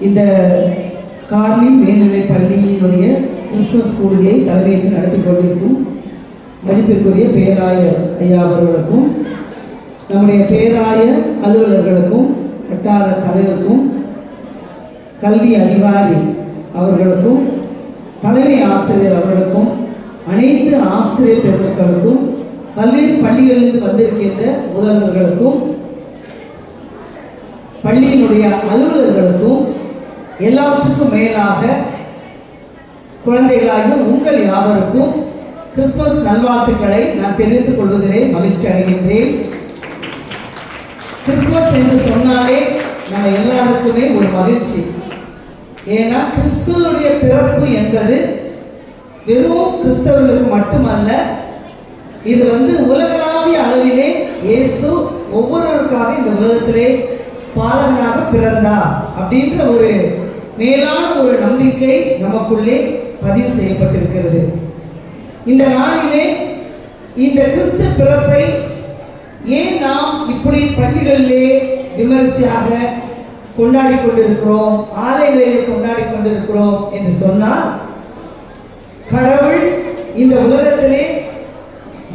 இந்த கார்லி மேல்நிலை பள்ளியினுடைய கிறிஸ்துமஸ் கூடுகையை தலைமையேற்று நடத்தி கொண்டிருக்கும் மதிப்பிற்குரிய பேராயர் ஐயா அவர்களுக்கும் நம்முடைய பேராய அலுவலர்களுக்கும் வட்டார தலைவருக்கும் கல்வி அதிகாரி அவர்களுக்கும் தலைமை ஆசிரியர் அவர்களுக்கும் அனைத்து ஆசிரியர் பெருமக்களுக்கும் பல்வேறு பள்ளிகளிலிருந்து வந்திருக்கின்ற முதல்வர்களுக்கும் பள்ளியினுடைய அலுவலர்களுக்கும் எல்லாவற்றுக்கும் மேலாக குழந்தைகளாகிய உங்கள் யாவருக்கும் கிறிஸ்துமஸ் நல்வாழ்த்துக்களை நான் தெரிவித்துக் கொள்வதிலே மகிழ்ச்சி அடைகின்றேன். கிறிஸ்துமஸ் என்று சொன்னாலே நம்ம எல்லாருக்குமே ஒரு மகிழ்ச்சி. ஏன்னா கிறிஸ்துவனுடைய பிறப்பு என்பது வெறும் கிறிஸ்தவர்களுக்கு மட்டுமல்ல இது வந்து உலகளாவிய அளவிலே இயேசு ஒவ்வொருவருக்காக இந்த உலகத்திலே பாலகனாக பிறந்தா அப்படின்ற ஒரு மேலான ஒரு நம்பிக்கை நமக்குள்ளே பதிவு செய்யப்பட்டிருக்கிறது. இந்த நாளிலே இந்த கிறிஸ்து பிறப்பை ஏன் நாம் இப்படி பள்ளிகளிலே விமரிசையாக கொண்டாடி கொண்டிருக்கிறோம் ஆலயங்களிலே கொண்டாடி கொண்டிருக்கிறோம் என்று சொன்னால் கடவுள் இந்த உலகத்திலே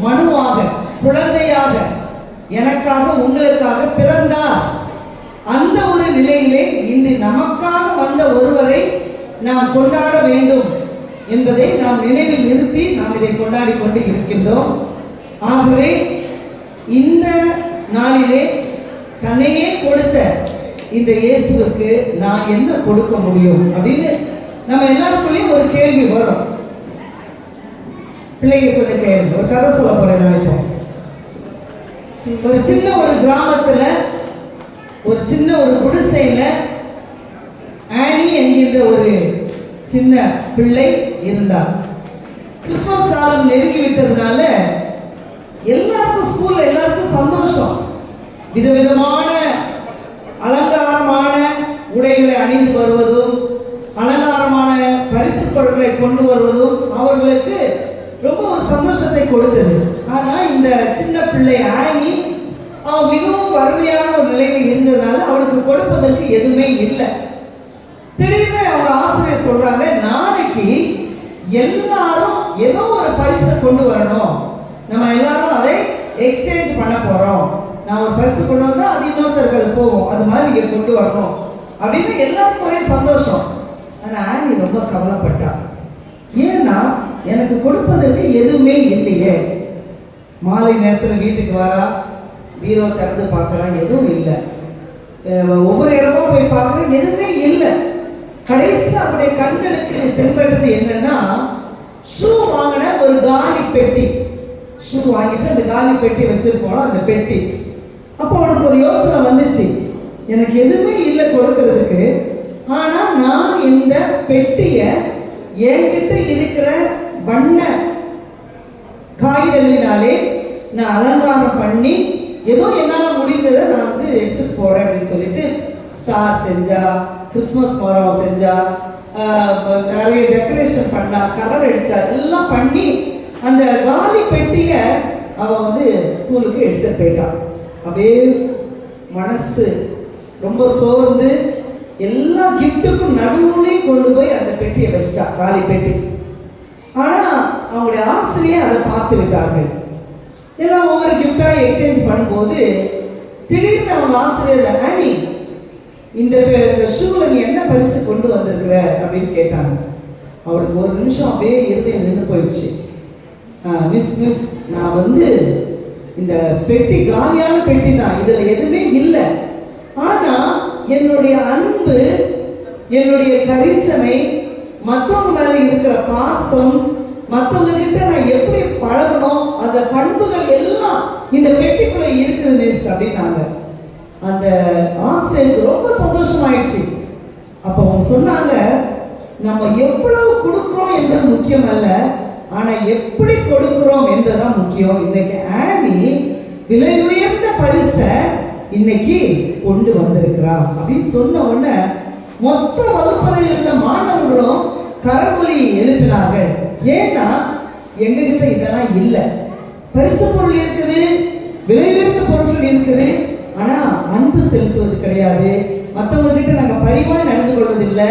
மனுவாக குழந்தையாக எனக்காக உங்களுக்காக பிறந்தார். அந்த ஒரு நிலையிலே இன்று நமக்காக வந்த ஒருவரை நாம் கொண்டாட வேண்டும் என்பதை நாம் நினைவில் நிறுத்தி நாம் இதை கொண்டாடி கொண்டு இருக்கின்றோம். ஆகவே இந்த நாளிலே தன்னையே கொடுத்த இந்த இயேசுவுக்கு நான் என்ன கொடுக்க முடியும் அப்படின்னு நம்ம எல்லாருக்குள்ளேயும் ஒரு கேள்வி வரும். பிள்ளைங்க கொஞ்சம் கேள்வி ஒரு கதை சொல்ல போறேன் நினைப்போம் ஒரு சின்ன ஒரு கிராமத்துல ஒரு சின்ன ஒரு குடிசையில் ஆனி என்கின்ற ஒரு சின்ன பிள்ளை இருந்தார். கிறிஸ்மஸ் காலம் நெருங்கி விட்டதுனால எல்லாருக்கும் ஸ்கூல்ல எல்லாருக்கும் சந்தோஷம். விதவிதமான அலங்காரமான உடைகளை அணிந்து வருவதும் அலங்காரமான பரிசு பொருட்களை கொண்டு வருவதும் அவர்களுக்கு ரொம்ப ஒரு சந்தோஷத்தை கொடுத்தது. ஆனால் இந்த சின்ன பிள்ளை ஆனி அவன் மிக வறுமையான ஒரு நிலையில் இருந்ததுனால அவளுக்கு கொடுப்பதற்கு எதுவுமே இல்லை. திடீர்னு அவங்க ஆசிரியர் சொல்றாங்க நாளைக்கு எல்லாரும் ஏதோ ஒரு பரிசை கொண்டு வரணும். நம்ம எல்லாரும் அதை எக்ஸ்சேஞ்ச் பண்ண போறோம். நான் ஒரு பரிசு கொண்டு வந்தால் அது இன்னொருத்தருக்கு அது போகும். அது மாதிரி இங்கே கொண்டு வரணும். அப்படின்னு எல்லாருக்கும் ஒரே சந்தோஷம். ஆனால் ஆனி ரொம்ப கவலைப்பட்டா. ஏன்னா எனக்கு கொடுப்பதற்கு எதுவுமே இல்லையே. மாலை நேரத்தில் வீட்டுக்கு வரா பீரோ திறந்து பார்க்குறான் எதுவும் இல்லை. ஒவ்வொரு இடமும் போய் பார்க்குறேன் எதுவுமே இல்லை. கடைசி அவருடைய கண்களுக்கு தென்பட்டது என்னன்னா ஷூ வாங்கின ஒரு காலி பெட்டி. ஷூ வாங்கிட்டு அந்த காலி பெட்டி வச்சிருப்போம் அந்த பெட்டி. அப்போ அவனுக்கு ஒரு யோசனை வந்துச்சு. எனக்கு எதுவுமே இல்லை கொடுக்கறதுக்கு ஆனால் நான் இந்த பெட்டியை என்கிட்ட இருக்கிற வண்ண காகிதங்களினாலே நான் அலங்காரம் பண்ணி ஏதோ என்னால் முடிந்ததை நான் வந்து எடுத்துட்டு போகிறேன் அப்படின்னு சொல்லிட்டு ஸ்டார் செஞ்சா கிறிஸ்மஸ் மரம் செஞ்சா நிறைய டெக்கரேஷன் பண்ணா கலர் அடிச்சா எல்லாம் பண்ணி அந்த காலி பெட்டியை அவன் வந்து ஸ்கூலுக்கு எடுத்துட்டு போயிட்டான். அப்படியே மனசு ரொம்ப சோர்ந்து எல்லா கிஃப்ட்டுக்கும் நடுவுலையும் கொண்டு போய் அந்த பெட்டியை வச்சிட்டான் காலி பெட்டி. ஆனால் அவங்களுடைய ஆசிரியர் அதை பார்த்து விட்டார்கள். எல்லாம் ஒவ்வொரு கிஃப்டாக எக்ஸ்சேஞ்ச் பண்ணும்போது திடீர்னு அவங்க ஆசிரியர் ஆனி இந்த ஷூவில் நீ என்ன பரிசு கொண்டு வந்திருக்கிற? அப்படின்னு கேட்டாங்க. அவளுக்கு ஒரு நிமிஷம் அப்படியே இருதயம் நின்று போயிடுச்சு. மிஸ் மிஸ் நான் வந்து இந்த பெட்டி காலியான பெட்டி தான். இதில் எதுவுமே இல்லை. ஆனால் என்னுடைய அன்பு என்னுடைய கரிசனை மற்றவங்க மேலே இருக்கிற பாசம் மற்றவங்க கிட்ட நான் எப்படி பழகணும்? அந்த பண்புகள் எல்லாம் இந்த பெட்டிக்குள்ள இருக்குது மிஸ் அப்படின்னாங்க. அந்த ஆசிரியருக்கு ரொம்ப சந்தோஷமாயிடுச்சு. அப்போ அவங்க சொன்னாங்க நம்ம எவ்வளவு கொடுக்குறோம் என்பது முக்கியம் அல்ல ஆனால் எப்படி கொடுக்குறோம் என்பதுதான் முக்கியம். இன்னைக்கு ஆனி விலை உயர்ந்த பரிசை இன்னைக்கு கொண்டு வந்திருக்கிறா. அப்படின்னு சொன்ன உடனே மொத்த வகுப்பறையில் இருந்த மாணவர்களும் கரவொலி எழுப்பினார்கள். ஏன்னா எங்ககிட்ட இதெல்லாம் இல்லை. பரிசு பொருள் இருக்குது விலை உயர்ந்த பொருட்கள் இருக்குது ஆனா அன்பு செலுத்துவது கிடையாது. மற்றவங்க கிட்ட நாங்க பரிவாய் நடந்து கொள்வதில்லை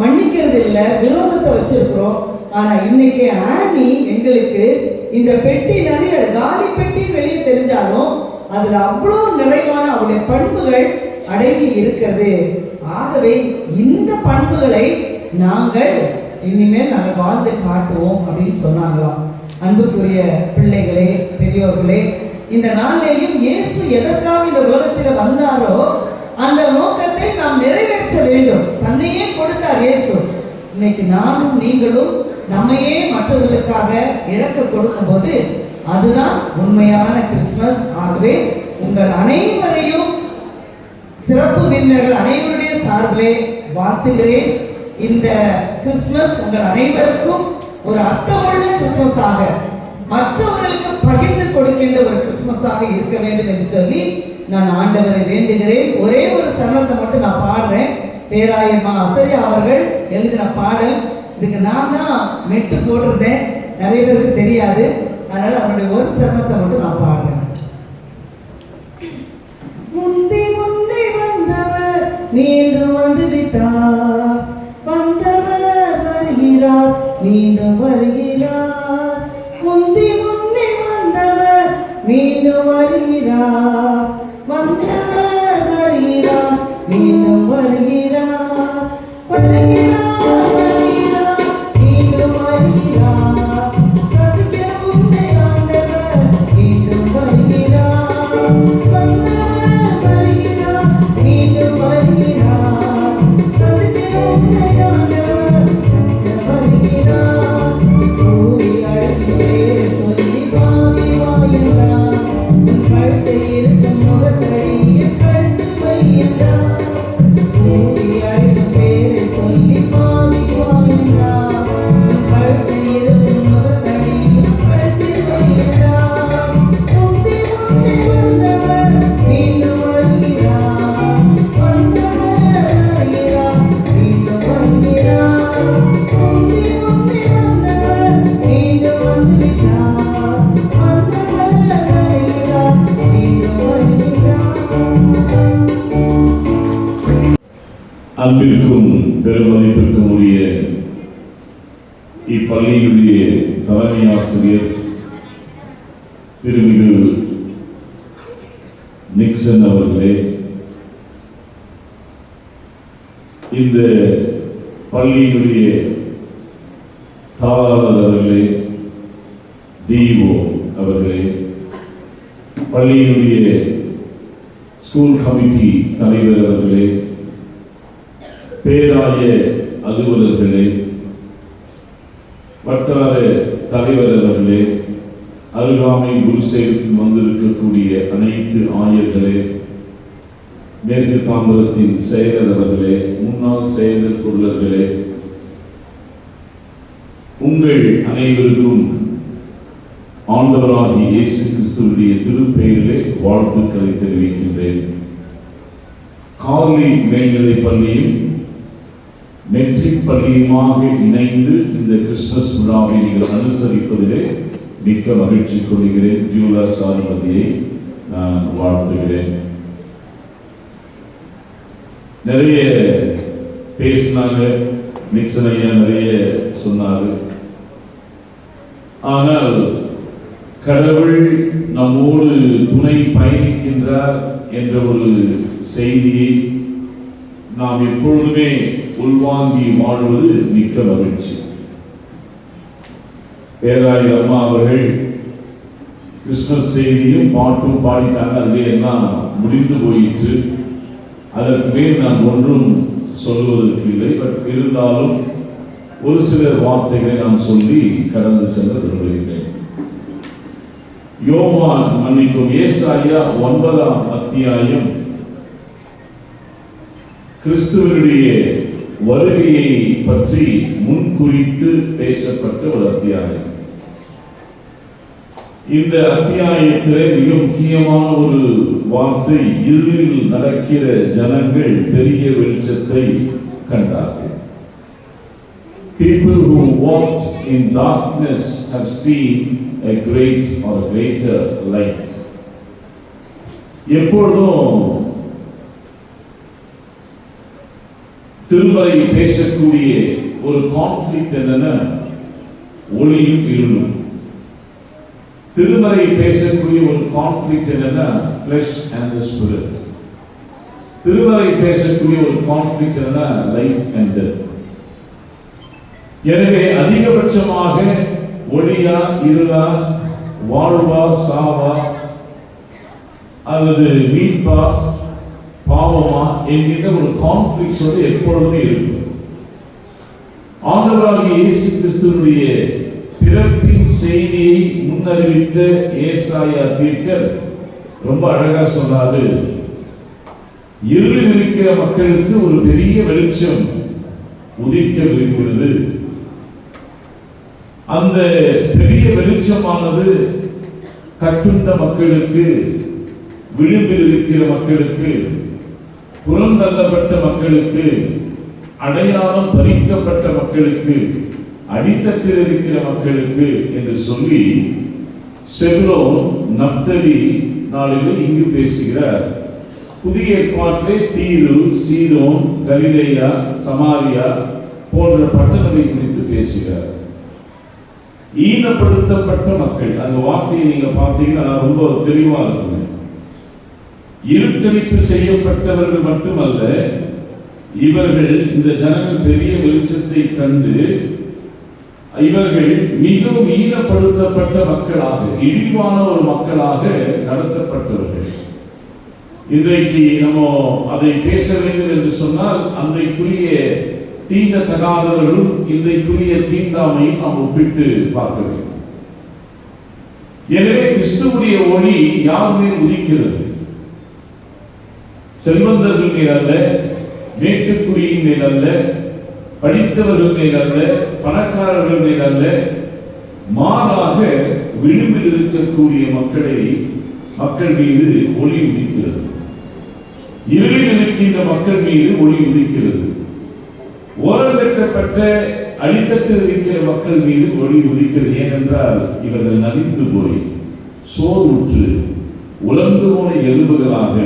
மன்னிக்கிறது இல்லை விரோதத்தை வச்சிருக்கிறோம். ஆனா இன்னைக்கு ஆனி எங்களுக்கு இந்த பெட்டி நிறைய காலி பெட்டின்னு வெளியே தெரிஞ்சாலும் அதுல அவ்வளோ நிறைவான அவருடைய பண்புகள் அடங்கி இருக்கிறது. ஆகவே இந்த பண்புகளை நாங்கள் இனிமேல் நாங்கள் வாழ்ந்து காட்டுவோம் அப்படின்னு சொன்னாங்களாம். அன்புக்குரிய பிள்ளைகளே பெரியோர்களே இந்த நாளிலேயும் இயேசு எதற்காக இந்த உலகத்தில் வந்தாரோ அந்த நோக்கத்தை நாம் நிறைவேற்ற வேண்டும். தன்னையே கொடுத்தார் இயேசு. இன்னைக்கு நானும் நீங்களும் நம்மையே மற்றவர்களுக்காக இழக்க கொடுக்கும்போது அதுதான் உண்மையான கிறிஸ்மஸ் ஆகவே உங்கள் அனைவரையும் சிறப்பு விருந்தினர்கள் அனைவருடைய சார்பிலே வாழ்த்துகிறேன். இந்த கிறிஸ்துமஸ் உங்கள் அனைவருக்கும் ஒரு அர்த்தமுள்ள கிறிஸ்துமஸாக மற்றவர்களுக்கு பகிர்ந்து கொடுக்கின்ற ஒரு கிறிஸ்துமஸாக இருக்க வேண்டும் என்று சொல்லி நான் ஆண்டவரை வேண்டுகிறேன். ஒரே ஒரு சரணத்தை மட்டும் நான் பாடுறேன். பேராயம்மா அசரியா அவர்கள் எழுதின பாடல். இதுக்கு நான் தான் மெட்டு போட்டிருந்தேன். நிறைய பேருக்கு தெரியாது. அதனால அவருடைய ஒரு சரணத்தை மட்டும் நான் பாடுறேன். முந்தி முந்தி வந்தவர் மீண்டும் வந்து விட்டார் மீண்டும் வருகிறார் முந்தி முந்தி வந்தவர் மீண்டும் வருகிறார் வந்தவர் வருகிறார் மீண்டும் அன்பிற்கும் பெருமதிப்பிற்கும் உரிய இப்பள்ளியினுடைய தலைமை ஆசிரியர் திருமிகு நிக்சன் அவர்களே இந்த பள்ளியினுடைய தாளாளர் அவர்களே டிஓ அவர்களே பள்ளியினுடைய ஸ்கூல் கமிட்டி தலைவர் அவர்களே பேராய அலுவலர்களே வட்டார தலைவர் அவர்களே அருகாமை குருசேகத்தில் வந்திருக்கக்கூடிய அனைத்து ஆயர்களே மேற்கு தாம்பரத்தின் செயலர் அவர்களே முன்னாள் செயலர் பொருளர்களே உங்கள் அனைவருக்கும் ஆண்டவராகிய இயேசு கிறிஸ்துவனுடைய திருப்பெயரிலே வாழ்த்துக்களை தெரிவிக்கின்றேன். காலி மேல்நிலை பள்ளியில் மெட்ரிக் பள்ளியுமாக இணைந்து இந்த கிறிஸ்துமஸ் விழாவை நீங்கள் அனுசரிப்பதிலே மிக்க மகிழ்ச்சி கொள்கிறேன். ஜூலா சாதிபதியை நான் வாழ்த்துகிறேன். நிறைய பேசினாங்க. நிக்சன் ஐயா நிறைய சொன்னார். ஆனால் கடவுள் நம்மோடு துணை பயணிக்கின்றார் என்ற ஒரு செய்தியை நாம் எப்பொழுதுமே உள்வாங்கி வாழ்வது மிக்க மகிழ்ச்சி. பேராயர் அம்மா அவர்கள் கிறிஸ்துமஸ் செய்தியும் பாட்டும் பாடிட்டாங்க. அதுவே எல்லாம் முடிந்து போயிற்று. அதற்கு மேல் நான் ஒன்றும் சொல்வதற்கு இல்லை. பட் இருந்தாலும் ஒரு சில வார்த்தைகளை நான் சொல்லி கடந்து செல்ல விரும்புகிறேன் யோவான் மன்னிக்கும் ஏசாயா ஒன்பதாம் அத்தியாயம். கிறிஸ்துவனுடைய வருகையை பற்றி முன்குறித்து பேசப்பட்ட ஒரு அத்தியாயம் இந்த அத்தியாயத்திலே மிக முக்கியமான ஒரு வார்த்தை இருளில் நடக்கிற ஜனங்கள் பெரிய வெளிச்சத்தை கண்டார்கள் People who walked in darkness have seen a great or greater light. எப்பொழுதும் திருமறை பேசக்கூடிய ஒரு கான்ஃபிளிக் என்னன்னா ஒளியும் இருளும். திருமறை பேசக்கூடிய ஒரு கான்ஃபிளிக் என்னன்னா ஃபிளஷ் அண்ட் த ஸ்பிரிட் திருமறை பேசக்கூடிய ஒரு கான்ஃபிளிக் என்னன்னா லைஃப் அண்ட் டெத் எனவே அதிகபட்சமாக ஒளியா இருளா வாழ்வா சாவா அல்லது மீட்பா பாவமா என்கின்ற ஒரு கான்ஃபிளிக்ஸோடு எப்பொழுதுமே இருக்கும் ஆண்டவராகிய இயேசு கிறிஸ்துவனுடைய பிறப்பின் செய்தியை முன்னறிவித்த ஏசாயா தீர்க்கர் ரொம்ப அழகா சொன்னாரு. இருளில் இருக்கிற மக்களுக்கு ஒரு பெரிய வெளிச்சம் உதிக்கவிருக்கிறது. அந்த பெரிய வெளிச்சமானது கட்டுண்ட மக்களுக்கு விளிம்பில் இருக்கிற மக்களுக்கு புறந்தள்ளப்பட்ட மக்களுக்கு அடையாளம் பறிக்கப்பட்ட மக்களுக்கு அடித்தட்டில் இருக்கிற மக்களுக்கு என்று சொல்லி செவ்ரோன் நப்தலி நாளிலும் இங்கு பேசுகிறார். புதிய ஏற்பாட்டிலே தீரு சீரோன் கலிலேயா சமாரியா போன்ற பட்டணங்களை குறித்து பேசுகிறார். ஈனப்படுத்தப்பட்ட மக்கள் அந்த வார்த்தையை நீங்க பார்த்தீங்கன்னா ரொம்ப தெளிவா இருக்குங்க. இருட்டடிப்பு செய்யப்பட்டவர்கள் மட்டுமல்ல இவர்கள் இந்த ஜனங்கள் பெரிய வெளிச்சத்தை கண்டு இவர்கள் மிகவும் ஈனப்படுத்தப்பட்ட மக்களாக இழிவான ஒரு மக்களாக நடத்தப்பட்டவர்கள். இன்றைக்கு நம்ம அதை பேச வேண்டும் என்று சொன்னால் அன்றைக்குரிய தீண்டத்தகாதவர்களும் இன்றைக்குரிய தீண்டாமையும் நாம் ஒப்பிட்டு பார்க்க வேண்டும். எனவே கிறிஸ்துவுடைய ஒளி யார் மேல் உதிக்கிறது? செல்வந்தர்கள் மேல் அல்ல மேட்டுக்குடியின் மேல் அல்ல படித்தவர்கள் மேல் அல்ல பணக்காரர்கள் மேல் அல்ல மாறாக விளிம்பில் இருக்கக்கூடிய மக்களை மக்கள் மீது ஒளி உதிக்கிறது. இருளில் இருக்கின்ற மக்கள் மீது ஒளி உதிக்கிறது. ஓரங்கட்டப்பட்ட அடித்தட்டில் இருக்கிற மக்கள் மீது ஒளி உதிக்கிறது. ஏனென்றால் இவர்கள் நலிந்து போய் சோர்வுற்று உலர்ந்து போன எலும்புகளாக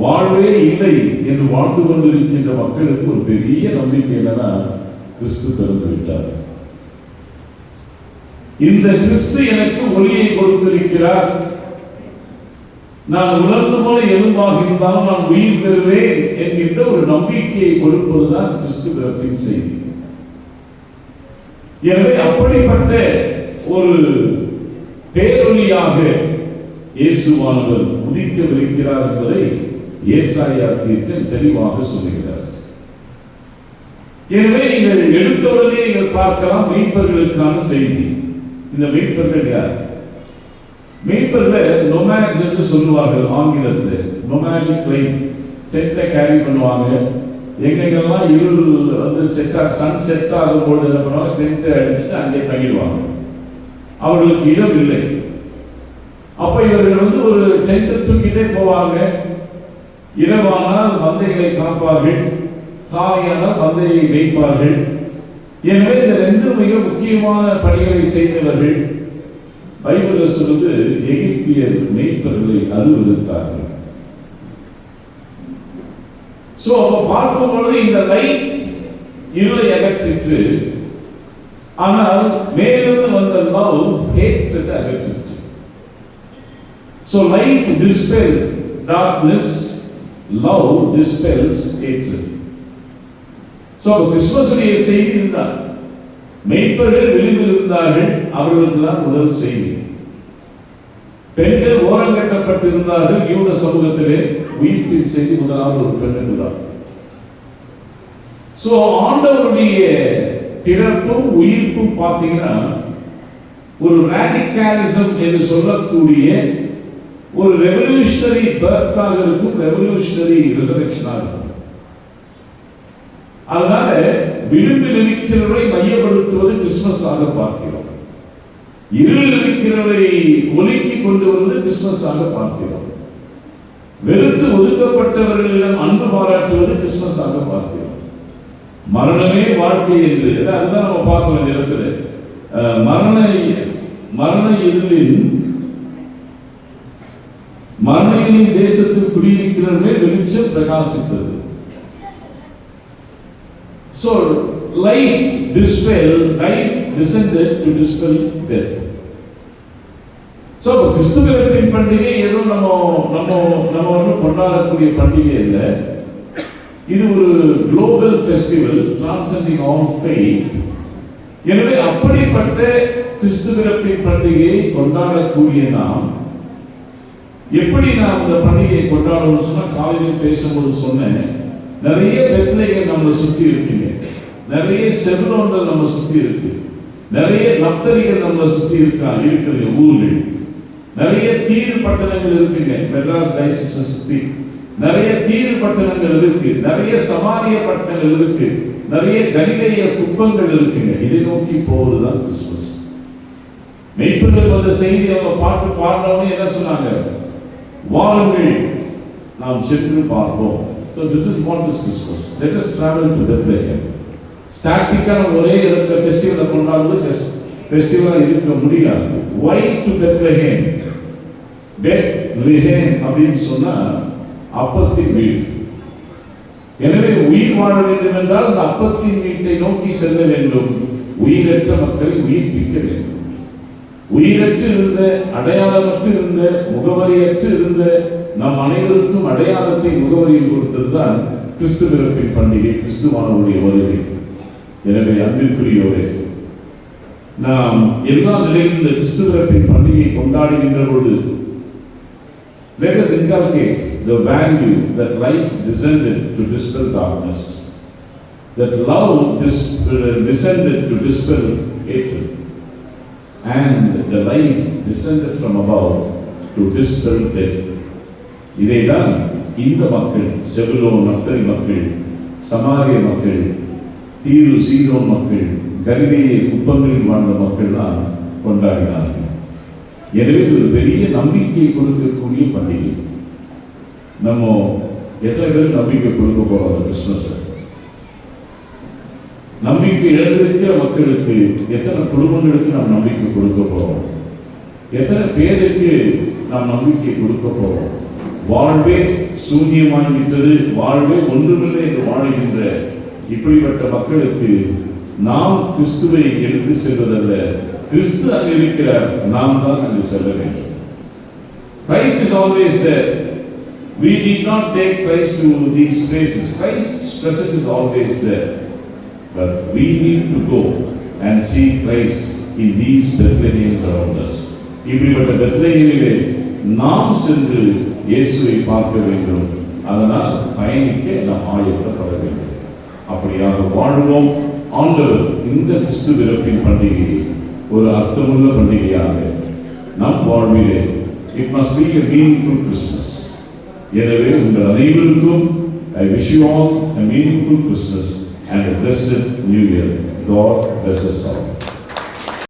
வாழ்வே இல்லை என்று வாழ்ந்து கொண்டிருக்கின்ற மக்களுக்கு ஒரு பெரிய நம்பிக்கை என்னன்னா கிறிஸ்து பிறந்து விட்டார். இந்த கிறிஸ்து எனக்கு ஒளியை கொடுத்திருக்கிறார். நான் உணர்ந்து போல எதுவாக இருந்தாலும் நான் உயிர் பெறுவேன் என்கின்ற ஒரு நம்பிக்கையை கொடுப்பதுதான் கிறிஸ்து பிறப்பின் செய்தி. எனவே அப்படிப்பட்ட ஒரு பேரொலியாக இயேசுவானவர் உதிக்கவிருக்கிறார் என்பதை ஏசாயா தீர்க்கம் தெளிவாக சொல்லுகிறார். எனவே நீங்கள் எடுத்தவுடனே நீங்கள் பார்க்கலாம் மீட்பர்களுக்கான செய்தி. இந்த மீட்பர்கள் யார்? மீட்பர்கள் நொமேட்ஸ் என்று சொல்லுவார்கள் ஆங்கிலத்தில். நொமேடிக் லைஃப் டென்த்தை கேரி பண்ணுவாங்க. எங்கெங்கெல்லாம் இருள் வந்து செட் ஆக சன் செட் ஆகும் போது என்ன பண்ணுவாங்க? டென்ட்டை அடிச்சுட்டு அங்கே தங்கிடுவாங்க. அவர்களுக்கு இடம் இல்லை. அப்போ இவர்கள் வந்து ஒரு டென்ட்டை தூக்கிட்டே போவாங்க. இரவானால் மந்தைகளை காப்பார்கள் காலையானால் மந்தையை மேய்ப்பார்கள். எனவே இந்த ரெண்டு மிக முக்கியமான பணிகளை செய்தவர்கள் பைபிள் சொல்வது எகிப்தியர் மெய்ப்பர்களை அலுவலித்தார்கள் சோ அப்ப பார்க்கும் பொழுது இந்த லைட் இருளை அகற்றிற்று. ஆனால் மேலிருந்து வந்த லவ் ஹேட்ஸை அகற்றிற்று. So light dispel darkness love dispels hatred. So அப்ப கிறிஸ்துமஸுடைய செய்தி இதுதான் மெய்ப்பர்கள் விளிம்பில் இருந்தார்கள் அவர்களுக்கு தான் முதல் செய்தி. பெண்கள் ஓரங்கட்டப்பட்டிருந்தார்கள் யூத சமூகத்திலே உயிர்ப்பின் செய்தி முதலாவது ஒரு பெண் தான். ஸோ ஆண்டவருடைய பிறப்பும் உயிர்ப்பும் பார்த்தீங்கன்னா ஒரு ரேடிகாலிசம் என்று சொல்லக்கூடிய ஒரு ரெவல்யூஷனரி பர்த்தாக இருக்கும் ரெவல்யூஷனரி ரிசர்வேஷனாக இருக்கும் அதனால விளிம்பில் இருக்கிறவரை மையப்படுத்துவது கிறிஸ்மஸ் ஆக பார்க்கிறோம். இருளில் இருக்கிறவரை ஒலுக்கி கொண்டு வந்து கிறிஸ்துமஸ் ஆக பார்க்கிறோம். வெறுத்து ஒதுக்கப்பட்டவர்களிடம் அன்பு பாராட்டுவது கிறிஸ்மஸ் ஆக பார்க்கிறோம். மரணமே வாழ்க்கை என்று அதுதான் நம்ம பார்க்க வேண்டிய இடத்துல மரண மரண இருளின் மரணியின் தேசத்தில் குடியிருக்கிறவர்களே வெளிச்சம் பிரகாசித்தது. So life dispel, life descended to dispel death. So கிறிஸ்துவத்தின் பண்டிகை ஏதோ நம்ம நம்ம நம்ம ஒன்றும் கொண்டாடக்கூடிய பண்டிகை இல்லை இது ஒரு global festival transcending on faith எனவே அப்படிப்பட்ட கிறிஸ்துவத்தின் பண்டிகையை கொண்டாடக்கூடிய நாம் எப்படி நான் இந்த பண்டிகையை கொண்டாடணும்னு சொன்னால் காலையில் பேசும்போது சொன்னேன். நிறைய பெத்லைகள் நம்மளை சுற்றி இருக்குங்க. நிறைய செல்வங்கள் நம்ம சுற்றி இருக்கு. நிறைய நப்தரிகள் நம்மளை சுற்றி இருக்கா இருக்குது ஊரில். நிறைய தீர் பட்டணங்கள் இருக்குங்க மெட்ராஸ் டைசஸை சுற்றி நிறைய தீர் பட்டணங்கள் இருக்கு நிறைய சமாரிய பட்டணங்கள் இருக்கு. நிறைய கலிலேய குப்பங்கள் இருக்குங்க. இதை நோக்கி போவதுதான் கிறிஸ்துமஸ். மெய்ப்பர்கள் வந்த செய்தி அவங்க பாட்டு பாடினவங்க என்ன சொன்னாங்க? வாருங்கள். நாம் சென்று பார்ப்போம். So this is what is Christmas let us travel to Bethlehem. ஸ்டாட்டிக்கான ஒரே இடத்துல ஃபெஸ்டிவலை கொண்டாடுவது ஃபெஸ்டிவலாக இருக்க முடியாது. Why to பெத் லிஹேம் அப்படின்னு சொன்னால் அப்பத்தின் வீடு. எனவே உயிர் வாழ வேண்டும் என்றால் அந்த அப்பத்தின் வீட்டை நோக்கி செல்ல வேண்டும். உயிரற்ற மக்களை உயிர்ப்பிக்க வேண்டும். உயிரற்று இருந்த அடையாளமற்று இருந்த முகவரியற்று இருந்த நம் அனைவருக்கும் அடையாளத்தை முகவரியில் கொடுத்ததுதான் கிறிஸ்து பிறப்பின் பண்டிகை கிறிஸ்துவானவருடைய வருகை. எனவே அன்பிற்குரியோரே நாம் எல்லா நிலையிலும் இந்த கிறிஸ்து பிறப்பின் பண்டிகையை கொண்டாடுகின்ற பொழுது let us inculcate the value that light descended to dispel darkness, that love dis- uh, descended to dispel hatred, and the life descended from above to dispel death. இதைதான் இந்த மக்கள் செபுலோன் நத்தரி மக்கள் சமாரிய மக்கள் தீரு சீரோன் மக்கள் கலிலேய குப்பங்களில் வாழ்ந்த மக்கள்லாம் கொண்டாடினார்கள். எனவே ஒரு பெரிய நம்பிக்கை கொடுக்கக்கூடிய பண்டிகை. நம்ம எத்தனை பேர் நம்பிக்கை கொடுக்க போகிறோம் கிறிஸ்மஸை நம்பிக்கை இழந்திருக்கிற மக்களுக்கு எத்தனை குடும்பங்களுக்கு நாம் நம்பிக்கை கொடுக்க போகிறோம் எத்தனை பேருக்கு நாம் நம்பிக்கை கொடுக்க போகிறோம் வாழ்வே சூன்யமாய் விட்டது வாழ்வே ஒன்றுமில்லை என்று வாழ்கின்ற இப்படிப்பட்ட மக்களுக்கு நாம் கிறிஸ்துவை எடுத்து செல்வதல்ல கிறிஸ்து அங்கு இருக்கிறார் நாம் தான் அங்கு செல்ல வேண்டும் Christ is always there. We need not take Christ to these places. Christ's presence is always there. But we need to go and see Christ in these Bethlehems around us. இப்படிப்பட்ட பெத்லேஹேமிலே நாம் சென்று இயேசுவை பார்க்க வேண்டும். அதனால் பயணிக்க நாம் ஆயத்தப்பட வேண்டும். அப்படியாக வாழ்வோம். ஆண்டவர் இந்த கிறிஸ்து பிறப்பின் பண்டிகையை ஒரு அர்த்தமுள்ள பண்டிகையாக நம் வாழ்விலே it must be meaning meaningful Christmas எனவே உங்கள் அனைவருக்கும் I wish you all a meaningful Christmas and a blessed new year. God bless us all.